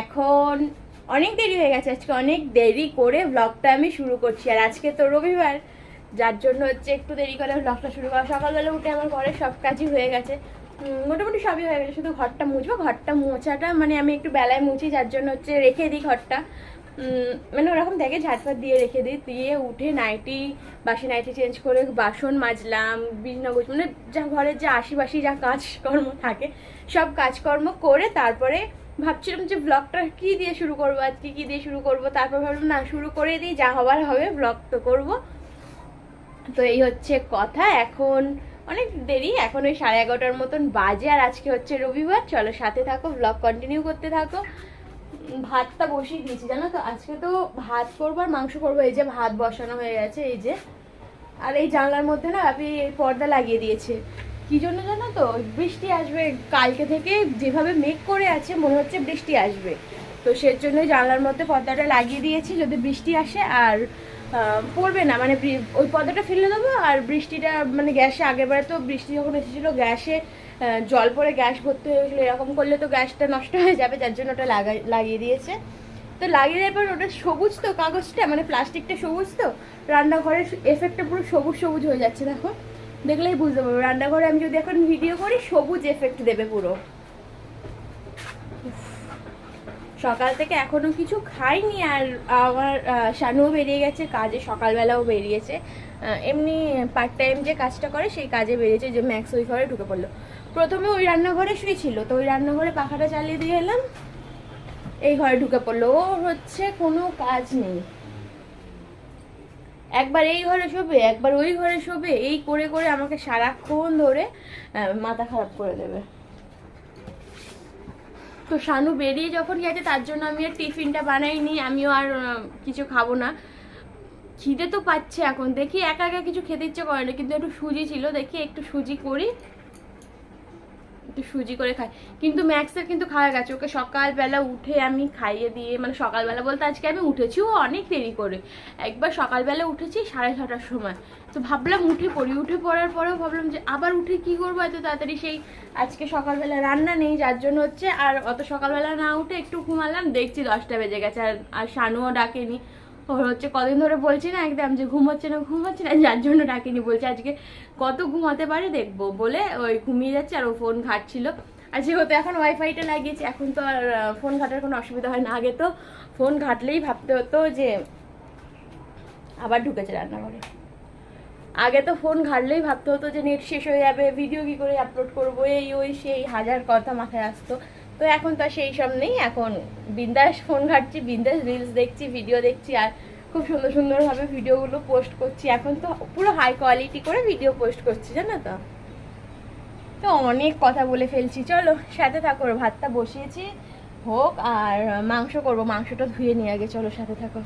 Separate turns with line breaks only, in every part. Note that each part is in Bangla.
এখন অনেক দেরি হয়ে গেছে। আজকে অনেক দেরি করে ব্লগটা আমি শুরু করছি। আর আজকে তো রবিবার, যার জন্য হচ্ছে একটু দেরি করে ব্লগটা শুরু করা। সকালবেলা উঠে আমার ঘরের সব কাজই হয়ে গেছে। মোটামুটি সবই হয়ে গেছে। শুধু ঘরটা মুছবো। ঘরটা মোছাটা মানে আমি একটু বেলায় মুছি, যার জন্য হচ্ছে রেখে দিই ঘরটা। মানে ওরকম দেখে ঝাটপাট দিয়ে রেখে দিই। দিয়ে উঠে নাইটি, বাসি নাইটি চেঞ্জ করে বাসন মাজলাম, বিছনা গুছ মানে যা ঘরের যে আশিবাসি যা কাজকর্ম থাকে, সব কাজকর্ম করে তারপরে ভাবছিলাম যে ব্লগটা কি দিয়ে শুরু করব আজকে কি দিয়ে শুরু করব? তারপর ভাবলাম, না, শুরু করে দিই, যা হবার হবে ব্লগ তো করব। তো এই হচ্ছে কথা। এখন অনেক দেরি, এখন ওই সাড়ে এগারোটার মতন বাজে, আর আজকে হচ্ছে রবিবার। চলো সাথে থাকো ব্লগ কন্টিনিউ করতে থাকো। ভাতটা বসিয়ে দিয়েছি, জানো তো? আজকে তো ভাত করব আর মাংস করব, এই যে ভাত বসানো হয়ে গেছে, এই যে। আর এই জানলার মধ্যে না আপনি পর্দা লাগিয়ে দিয়েছে। কি জন্য জানো তো? বৃষ্টি আসবে, কালকে থেকে যেভাবে মেঘ করে আছে, মনে হচ্ছে বৃষ্টি আসবে। তো সেই জন্য জানলার মধ্যে পর্দাটা লাগিয়ে দিয়েছি, যদি বৃষ্টি আসে আর পড়বে না। মানে ওই পর্দাটা ফেলে দেবো আর বৃষ্টিটা মানে গ্যাসে, আগেরবারে তো বৃষ্টি যখন এসেছিল, গ্যাসে জল পড়ে গ্যাস ভর্তি হয়ে গেছিল, এরকম করলে তো গ্যাসটা নষ্ট হয়ে যাবে, যার জন্য ওটা লাগাই লাগিয়ে দিয়েছে। তো লাগিয়ে দেওয়ার পর ওটা সবুজ তো, কাগজটা মানে প্লাস্টিকটা সবুজ তো রান্নাঘরের এফেক্টটা পুরো সবুজ সবুজ হয়ে যাচ্ছে, দেখো। দেখলেই বুঝতে পারব, রান্নাঘরে আমি যদি এখন ভিডিও করি, সবুজ এফেক্ট দেবে পুরো। সকাল থেকে এখনও কিছু খাইনি, আর আমার শানুও বেরিয়ে গেছে, কাজে সকালবেলাও বেরিয়েছে। এমনি পার্ট টাইম যে কাজটা করে, সেই কাজে বেরিয়েছে, যে ম্যাক্স ওই ঘরে ঢুকে পড়ল। প্রথমে ওই রান্নাঘরে শুয়েছিল, তো ওই রান্নাঘরে পাখাটা চালিয়ে দিয়ে এলাম। এই ঘরে ঢুকে পড়ল। ও হচ্ছে কোনো কাজ নেই। একবার এই ঘরে শোবে, একবার ওই ঘরে শোবে, এই করে করে আমাকে সারাক্ষণ ধরে মাথা খারাপ করে দেবে। তো শানু বেরিয়ে যখন গেছে, তার জন্য আমি আর টিফিনটা বানাইনি, আমিও আর কিছু খাব না। খিদে তো পাচ্ছে এখন। দেখি একা একা কিছু খেতে ইচ্ছে করে না, কিন্তু একটু সুজি ছিল, দেখি একটু সুজি করি। একটু সুজি করে খাই। কিন্তু ম্যাক্সের কিন্তু খাওয়া গেছে। ওকে সকালবেলা উঠে আমি খাইয়ে দিয়ে মানে সকালবেলা বলতে আজকে আমি উঠেছি, ও অনেক দেরি করে। একবার সকালবেলা উঠেছি সাড়ে ছটার সময়। তো ভাবলাম উঠে পড়ি। উঠে পড়ার পরেও ভাবলাম যে আবার উঠে কি করব? এত তাড়াতাড়ি সেই আজকে সকালবেলা রান্না নেই, যার জন্য হচ্ছে আর অত সকালবেলা না উঠে একটু ঘুমালাম, দেখছি দশটা বেজে গেছে। আর আর শানুও ডাকেনি। ওর হচ্ছে কদিন ধরে বলছি না একদম যে ঘুম হচ্ছে না, ঘুম হচ্ছে না, যার জন্য ডাকিনি, বলছে আজকে কত ঘুমাতে পারে দেখব বলে ওই ঘুমিয়ে যাচ্ছে আর ও ফোন ঘাটছিল। আর যেহেতু এখন ওয়াইফাইটা লাগিয়েছে, এখন তো আর ফোন ঘাটার কোনো অসুবিধা হয় না। আগে তো ফোন ঘাটলেই ভাবতে হতো যে আবার ঢুকেছে রান্নাঘরে। আগে তো ফোন ঘাটলেই ভাবতে হতো যে নেট শেষ হয়ে যাবে ভিডিও কি করে আপলোড করব, এই ওই সেই, হাজার কথা মাথায় আসতো। তো এখন তো সেই সব নেই, এখন বিন্দাস ফোন ঘাটছি, বিন্দাস রিলস দেখছি ভিডিও দেখছি, আর খুব সুন্দর সুন্দরভাবে ভিডিওগুলো পোস্ট করছি। এখন তো পুরো হাই কোয়ালিটি করে ভিডিও পোস্ট করছি, জানো তো? তো অনেক কথা বলে ফেলছি। চলো, সাথে থাকো ভাতটা বসিয়েছি, হোক, আর মাংস করব, মাংসটা ধুয়ে নিয়ে আগে চলো সাথে থাকো।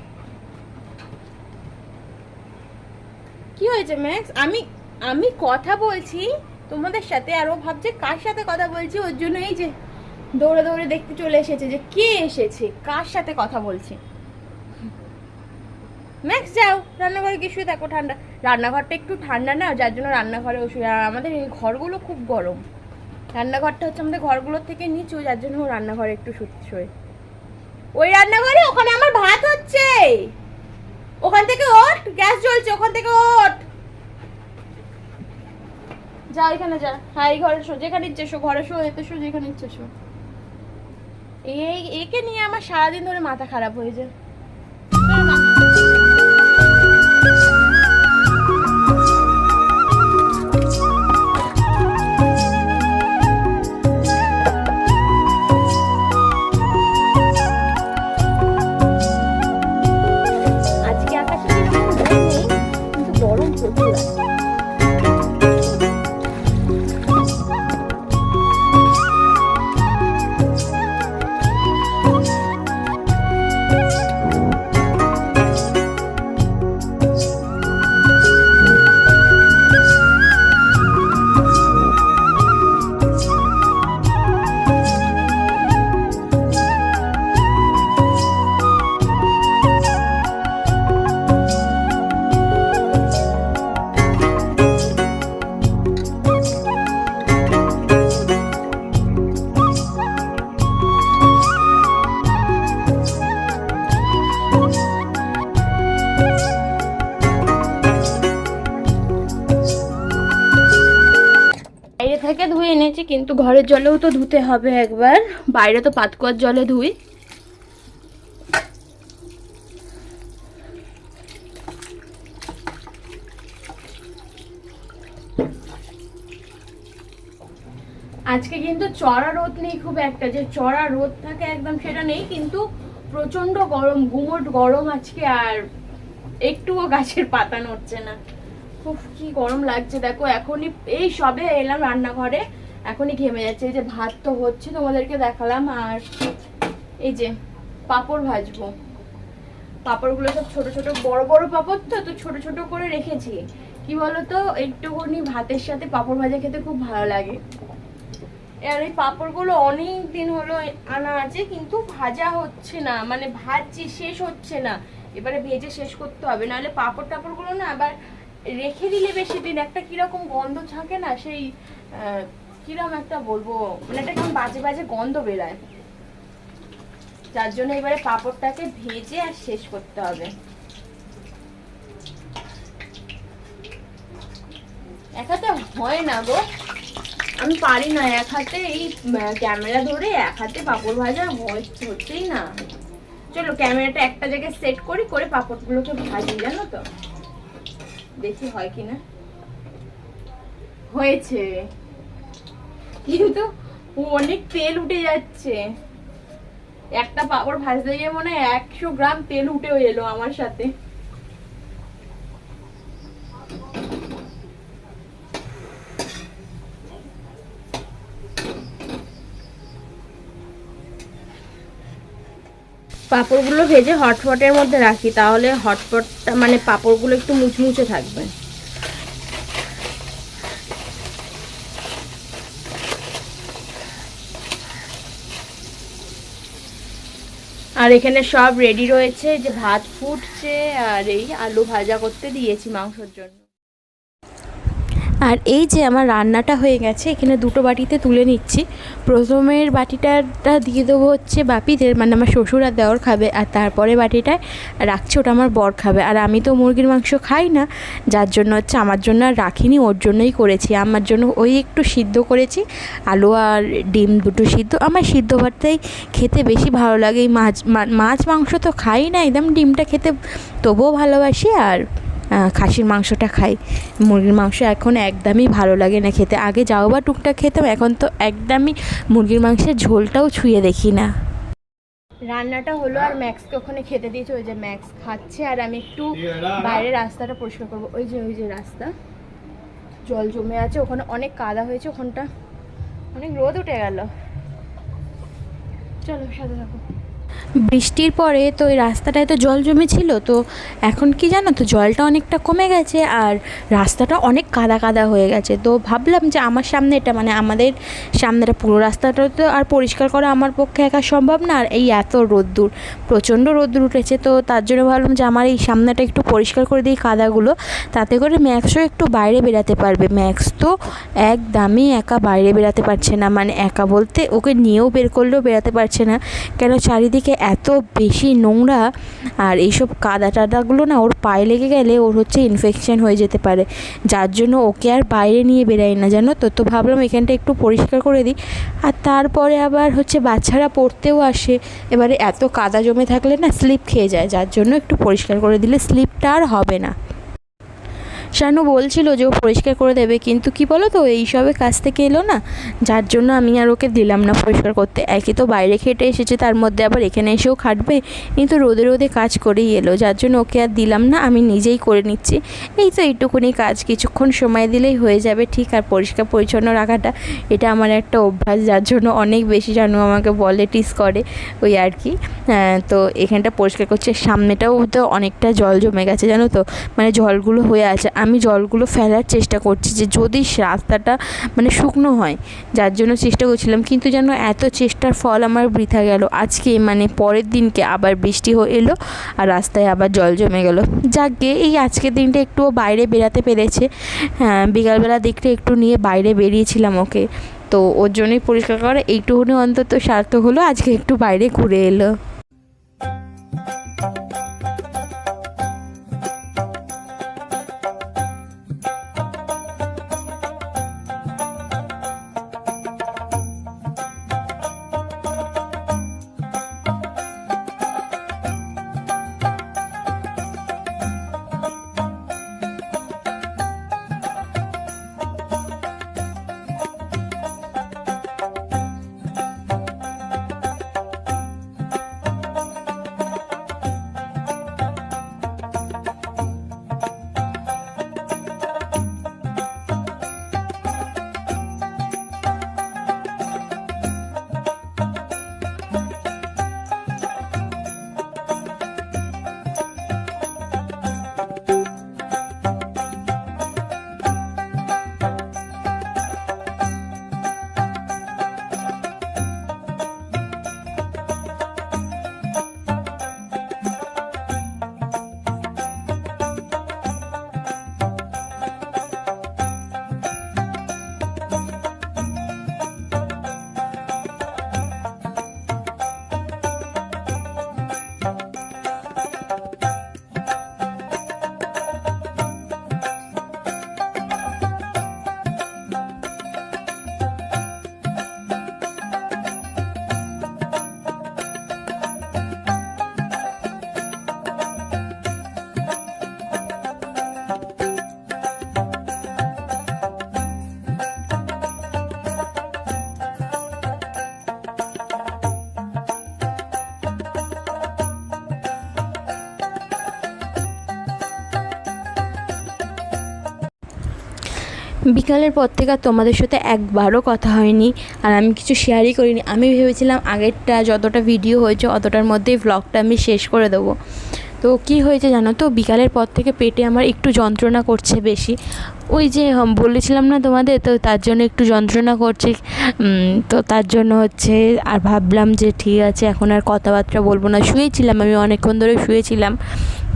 কি হয়েছে ম্যাক্স আমি আমি কথা বলছি, তোমাদের সাথে আর ও ভাবছে, কার সাথে কথা বলছি, ওর জন্য এই যে দৌড়ে দৌড়ে দেখতে চলে এসেছে যে কে এসেছে? কার সাথে কথা বলছে? ম্যাক্স, যাও। রান্নাঘরে গিয়ে শুয়ে থাকো ঠান্ডা। রান্নাঘরটা একটু ঠান্ডা না, যার জন্য রান্নাঘরে শুয়ে আর আমাদের এই ঘরগুলো খুব গরম। রান্নাঘরটা হচ্ছে আমাদের ঘরগুলোর থেকে নিচু, যার জন্য রান্নাঘরে একটু শোয়। ওই রান্নাঘরে, ওখানে আমার ভাত হচ্ছে। ওখান থেকে ওঠ, গ্যাস জ্বলছে, ওখান থেকে ওঠ। যা, এখানে যা। হ্যাঁ এই ঘরে শো, যেখানে ইচ্ছে শো, ঘরে শো, এতে শো, যেখানে ইচ্ছে শো। এই একে নিয়ে আমার সারাদিন ধরে মাথা খারাপ হয়ে যায়। কিন্তু ঘরের জলেও তো ধুতে হবে একবার। বাইরে তো পাতকুয়ার জলে ধুই। আজকে কিন্তু চড়া রোদ নেই খুব একটা, যে চড়া রোদ থাকে একদম সেটা নেই, কিন্তু প্রচণ্ড গরম, গুমোট গরম আজকে আর একটুও গাছের পাতা নড়ছে না। খুব কি গরম লাগছে, দেখো এখনই এই সবে এলাম রান্নাঘরে। এখনই ঘেমে যাচ্ছে। এই যে ভাত তো হচ্ছে, তোমাদেরকে দেখালাম। আর এই যে পাঁপড় ভাজবো। পাঁপড়গুলো সব ছোট ছোট, বড় বড় পাঁপড় তো তো ছোট ছোট করে রেখেছি। কি বলতো? একটুখানি ভাতের সাথে পাঁপড় ভাজা খেতে খুব ভালো লাগে। আর এই পাঁপড়গুলো অনেক দিন হলো আনা আছে, কিন্তু ভাজা হচ্ছে না। মানে ভাজছি, শেষ হচ্ছে না। এবারে ভেজে শেষ করতে হবে। নাহলে পাঁপড় টাপড়গুলো না আবার রেখে দিলে বেশি দিন, একটা কীরকম গন্ধ থাকে না, সেই আহ, কীরকম একটা বলব? মানে একটা কেমন বাজে বাজে গন্ধ বেরায়। যার জন্য এবারে পাঁপড়টাকে ভেজে আর শেষ করতে হবে। একাতে হয় না গো। আমি পারি না এক হাতে এই ক্যামেরা ধরে এক হাতে পাঁপড় ভাজা হচ্ছে- হচ্ছেই না। চলো ক্যামেরাটা একটা জায়গায় সেট করি করে পাঁপড়গুলোকে ভাজি জানো তো? দেখি হয় কিনা? হয়েছে। কিন্তু অনেক তেল উঠে যাচ্ছে। একটা পাঁপড় ভাজতে গিয়ে মনে হয় একশো গ্রাম তেল উঠে এলো আমার সাথে। পাঁপড়গুলো ভেজে হটপটের মধ্যে রাখি, তাহলে হটপটটা মানে পাঁপড়গুলো একটু মুচমুচে থাকবে। আর এখানে সব রেডি রয়েছে, যে ভাত ফুটছে আর এই আলু ভাজা করতে দিয়েছি মাংসর জন্য।
আর এই যে আমার রান্নাটা হয়ে গেছে, এখানে দুটো বাটিতে তুলে নিচ্ছি। প্রথমের বাটিটাটা দিয়ে দেবো হচ্ছে বাপিদের মানে আমার শ্বশুর আর দেওয়ার খাবে, আর তারপরে বাটিটায় রাখছি, ওটা আমার বর খাবে। আর আমি তো মুরগির মাংস খাই না, যার জন্য হচ্ছে আমার জন্য আর রাখিনি, ওর জন্যই করেছি। আমার জন্য ওই একটু সিদ্ধ করেছি, আলু আর ডিম দুটো সিদ্ধ। আমার সিদ্ধ ভাতটাই খেতে বেশি ভালো লাগে। এই মাছ মাছ মাংস তো খাই না, একদম ডিমটা খেতে তবুও ভালোবাসি, আর খাসির মাংসটা খাই। মুরগির মাংস এখন একদমই ভালো লাগে না খেতে। আগে যাও বা টুকটাক খেতাম, এখন তো একদমই মুরগির মাংসের ঝোলটাও ছুঁয়ে দেখি না।
রান্নাটা হলো আর ম্যাক্সকে ওখানে খেতে দিয়েছে, ওই যে ম্যাক্স খাচ্ছে আর আমি একটু বাইরে রাস্তাটা পরিষ্কার করব। ওই যে ওই যে রাস্তা। জল জমে আছে, ওখানে অনেক কাদা হয়েছে, ওখানটা অনেক রোদ উঠে গেল। চলো, সাথে থাকো।
বৃষ্টির পরে তো ওই রাস্তাটায় তো জল জমেছিল, তো এখন কি জানো তো জলটা অনেকটা কমে গেছে আর রাস্তাটা অনেক কাদা কাদা হয়ে গেছে। তো ভাবলাম যে আমার সামনে এটা মানে আমাদের সামনেটা পুরো রাস্তাটা তো আর পরিষ্কার করা আমার পক্ষে একা সম্ভব না, আর এই এত রোদ্দুর, প্রচণ্ড রোদ্দুর উঠেছে। তো তার জন্য ভাবলাম যে আমার এই সামনেটা একটু পরিষ্কার করে দিই কাদাগুলো, তাতে করে ম্যাক্সও একটু বাইরে বেরাতে পারবে। ম্যাক্স তো একদমই একা বাইরে বেরাতে পারছে না মানে একা বলতে ওকে নিয়েও বের করলেও বেরাতে পারছে না। কেন চারিদিকে এত বেশি নোংরা আর এইসব কাদা টাদাগুলো না ওর পায়ে লেগে গেলে ওর হচ্ছে ইনফেকশান হয়ে যেতে পারে। যার জন্য ওকে আর বাইরে নিয়ে বেরাই না, জানো তো? তো ভাবলাম এখানটা একটু পরিষ্কার করে দিই। আর তারপরে আবার হচ্ছে বাচ্চারা পড়তেও আসে। এবারে এত কাদা জমে থাকলে না স্লিপ খেয়ে যায়, যার জন্য একটু পরিষ্কার করে দিলে স্লিপটা আর হবে না। শানু বলছিল যে ও পরিষ্কার করে দেবে কিন্তু কি বলো তো এইসবের কাছ থেকে এলো না। যার জন্য আমি আর ওকে দিলাম না পরিষ্কার করতে। একে তো বাইরে খেটে এসেছে তার মধ্যে আবার এখানে এসেও খাটবে। কিন্তু রোদে রোদে কাজ করেই এলো যার জন্য ওকে আর দিলাম না আমি নিজেই করে নিচ্ছি। এই তো এইটুকুনি কাজ কিছুক্ষণ সময় দিলেই হয়ে যাবে ঠিক? আর পরিষ্কার পরিচ্ছন্ন রাখাটা এটা আমার একটা অভ্যাস যার জন্য অনেক বেশি জানু আমাকে বলে টিস করে ওই আর কি। হ্যাঁ, তো এখানটা পরিষ্কার করছে সামনেটাও তো অনেকটা জল জমে গেছে জানো তো? মানে জলগুলো হয়ে আছে। আমি জলগুলো ফেলার চেষ্টা করছি যে যদি রাস্তাটা মানে শুকনো হয়, যার জন্য চেষ্টা করছিলাম, কিন্তু যেন এত চেষ্টার ফল আমার বৃথা গেল। আজকে মানে পরের দিনকে আবার বৃষ্টি হয়ে এলো আর রাস্তায় আবার জল জমে গেল। যাকে এই আজকের দিনটা একটু ও বাইরে বেরাতে পেরেছে। হ্যাঁ বিকালবেলা দেখতে একটু নিয়ে বাইরে বেরিয়েছিলাম ওকে। তো ওর জন্যই পরিষ্কার করা, এইটুকুনি অন্তত সার্থক হলো, আজকে একটু বাইরে ঘুরে এলো। বিকালের পর থেকে আর তোমাদের সাথে একবারও কথা হয়নি আর আমি কিছু শেয়ারই করিনি। আমি ভেবেছিলাম আগেরটা যতটা ভিডিও হয়েছে অতটার মধ্যেই ভ্লগটা আমি শেষ করে দেবো। তো কি হয়েছে জানো তো? বিকালের পর থেকে পেটে আমার একটু যন্ত্রণা করছে বেশি। ওই যে বলেছিলাম না তোমাদের? তো তার জন্য একটু যন্ত্রণা করছে। তো তার জন্য হচ্ছে আর ভাবলাম যে ঠিক আছে, এখন আর কথাবার্তা বলব না। শুয়েছিলাম আমি, অনেকক্ষণ ধরে শুয়েছিলাম।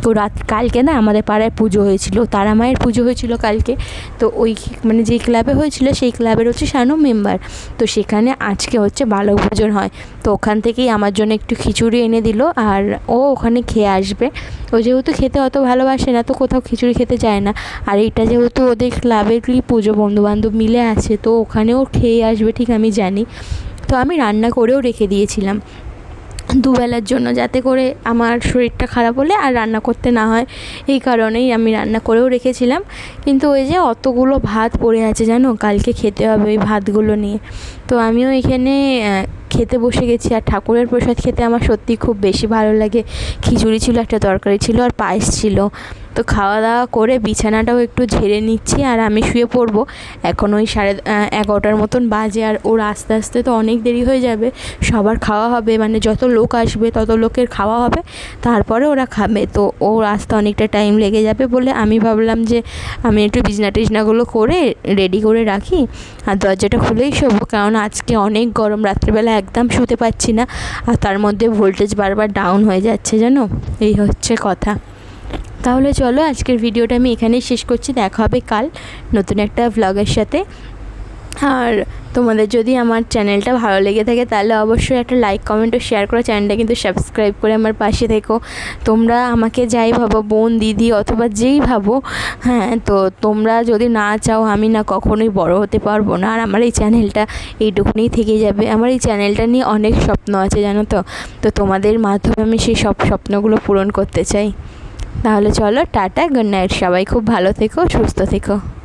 তো রাত, কালকে না আমাদের পাড়ায় পুজো হয়েছিল, তারা মায়ের পুজো হয়েছিল কালকে। তো ওই মানে যেই ক্লাবে হয়েছিল, সেই ক্লাবের হচ্ছে শানু মেম্বার তো সেখানে আজকে হচ্ছে বালক ভোজন হয়। তো ওখান থেকেই আমার জন্য একটু খিচুড়ি এনে দিল, আর ও ওখানে খেয়ে আসবে। ও যেহেতু খেতে অত ভালোবাসে না, তো কোথাও খিচুড়ি খেতে যায় না। আর এটা যেহেতু ওদের ক্লাবেরই পুজো, বন্ধুবান্ধব মিলে আছে, তো ওখানেও খেয়ে আসবে ঠিক আমি জানি। তো আমি রান্না করেও রেখে দিয়েছিলাম। দুবেলার জন্য যাতে করে আমার শরীরটা খারাপ হলে আর রান্না করতে না হয়। এই কারণেই আমি রান্না করেও রেখেছিলাম। কিন্তু ওই যে অতগুলো ভাত পড়ে আছে জানো, কালকে খেতে হবে ওই ভাতগুলো নিয়ে। তো আমিও এখানে খেতে বসে গেছি আর ঠাকুরের প্রসাদ খেতে আমার সত্যি খুব বেশি ভালো লাগে। খিচুড়ি ছিল, একটা তরকারি ছিল আর পায়েস ছিল। তো খাওয়া দাওয়া করে বিছানাটাও একটু ঝেড়ে নিচ্ছি আর আমি শুয়ে পড়ব। এখন ওই সাড়ে এগারোটার মতন বাজে আর ওর আস্তে আস্তে তো অনেক দেরি হয়ে যাবে। সবার খাওয়া হবে মানে যত লোক আসবে তত লোকের খাওয়া হবে, তারপরে ওরা খাবে। তো ওর আসতে অনেকটা টাইম লেগে যাবে বলে আমি ভাবলাম যে আমি একটু বিছনা টিছনাগুলো করে রেডি করে রাখি। আর দরজাটা খুলেই শোবো, কারণ আজকে অনেক গরম, রাত্রিবেলা একদম শুতে পাচ্ছি না। আর তার মধ্যে ভোল্টেজ বারবার ডাউন হয়ে যাচ্ছে যেন এই হচ্ছে কথা। তাহলে চলো, আজকের ভিডিওটা আমি এখানেই শেষ করছি। দেখা হবে কাল নতুন একটা ভ্লগের সাথে। আর তোমাদের যদি আমার চ্যানেলটা ভালো লেগে থাকে, তাহলে অবশ্যই একটা লাইক কমেন্ট ও শেয়ার করে। চ্যানেলটা কিন্তু সাবস্ক্রাইব করে আমার পাশে থেকো। তোমরা আমাকে যাই ভাবো, বোন, দিদি অথবা যেই ভাবো হ্যাঁ তো তোমরা যদি না চাও, আমি না কখনোই বড় হতে পারব না। আর আমার এই চ্যানেলটা এইটুকুনি থেকে যাবে। আমার এই চ্যানেলটা নিয়ে অনেক স্বপ্ন আছে, জানো তো? তো তোমাদের মাধ্যমে আমি সেই সব স্বপ্নগুলো পূরণ করতে চাই। তাহলে চলো, টাটা গুড নাইট সবাই খুব ভালো থেকো, সুস্থ থেকো।